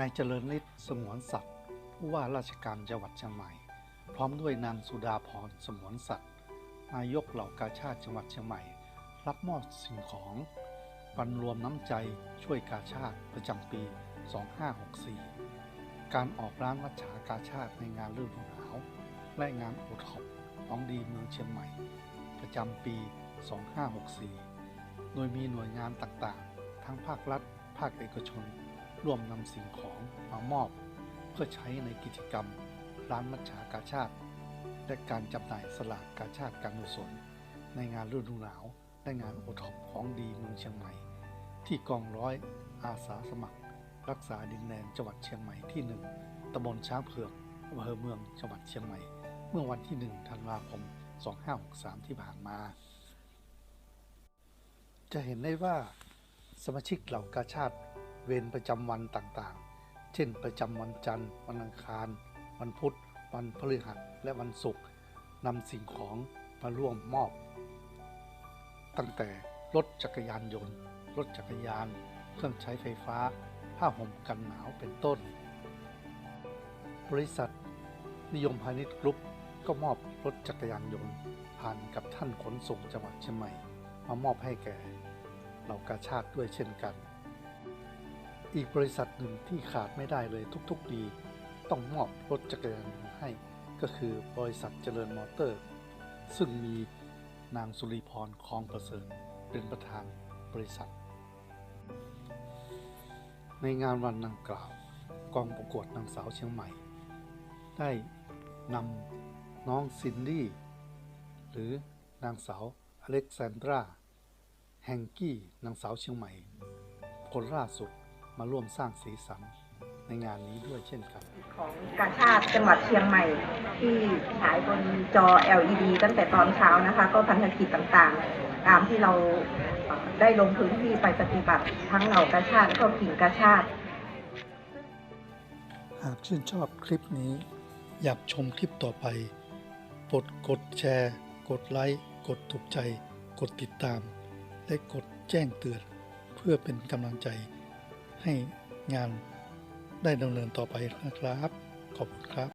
นายเจริญฤทธิ์สงวนสัตว์ผู้ว่าราชการจังหวัดเชียงใหม่ พร้อมด้วยนางสุดาพรสงวนสัตว์นายกเหล่ากาชาติจังหวัดเชียงใหม่ รับมอบสิ่งของวันรวมน้ำใจช่วยกาชาติประจำปี 2564 การออกร้านวัชชากาชาติในงานฤดูหนาว และงานโอท็อปของดีเมืองเชียงใหม่ ประจำปี 2564 โดยมีหน่วยงานต่างๆ ทั้งภาครัฐ ภาคเอกชน ร่วมนำสิ่งของมามอบ เพื่อใช้ในกิจกรรม ร้านมัชชากาชาติ และการจำหน่ายสลากกาชาติการกุศลในงานฤดูหนาว และงานโอท็อปของดีเมืองเชียงใหม่ ที่กองร้อยอาสาสมัคร รักษาดินแดนจังหวัดเชียงใหม่ที่หนึ่งตำบลช้างเผือกอำเภอเมืองจังหวัดเชียงใหม่ เมื่อวันที่ 1 ธันวาคม 2563 ที่ผ่านมา จะเห็นได้ว่าสมาชิกเหล่ากาชาติ เวรประจำวันต่างๆ เช่นประจำวันจันทร์ วันอังคาร วันพุธ วันพฤหัสและวันศุกร์นำสิ่งของมาร่วมมอบ ตั้งแต่รถจักรยานยนต์ รถจักรยาน เครื่องใช้ไฟฟ้า ผ้าห่มกันหนาวเป็นต้น บริษัท นิยมพาณิชย์กรุ๊ปก็มอบรถจักรยานยนต์ ผ่านกับท่านขนส่งจังหวัดเชียงใหม่ มามอบให้แก่เหล่ากาชาติด้วยเช่นกัน อีกบริษัทหนึ่งที่ขาดไม่ได้เลยทุกๆ ปี ต้องมอบรถจักรยานให้ก็คือบริษัทเจริญมอเตอร์ ซึ่งมีนางสุริพรคลองประเสริฐเป็นประธานบริษัท ในงานวันดังกล่าวกองประกวดนางสาวเชียงใหม่ ได้นำน้องซินดี้หรือนางสาวอเล็กซานดราแฮงกี้นางสาวเชียงใหม่คนล่าสุด มาร่วมสร้างสีสันในงานนี้ด้วยเช่นกัน ของกาชาติจังหวัดเชียงใหม่ ที่ฉายบนจอ LED ตั้งแต่ตอนเช้านะคะ ก็พันธกิจต่างๆ ตามที่เราเอ่อได้ลงพื้นที่ไปปฏิบัติทั้งเหล่ากาชาติและก็กิ่งกาชาติ หากชื่นชอบคลิปนี้ อยากชมคลิปต่อไปกดกดแชร์ กดไลค์กดถูกใจ กดติดตาม และกดแจ้งเตือน เพื่อเป็นกำลังใจ ให้งานได้ดำเนินต่อไปนะครับ ขอบคุณครับ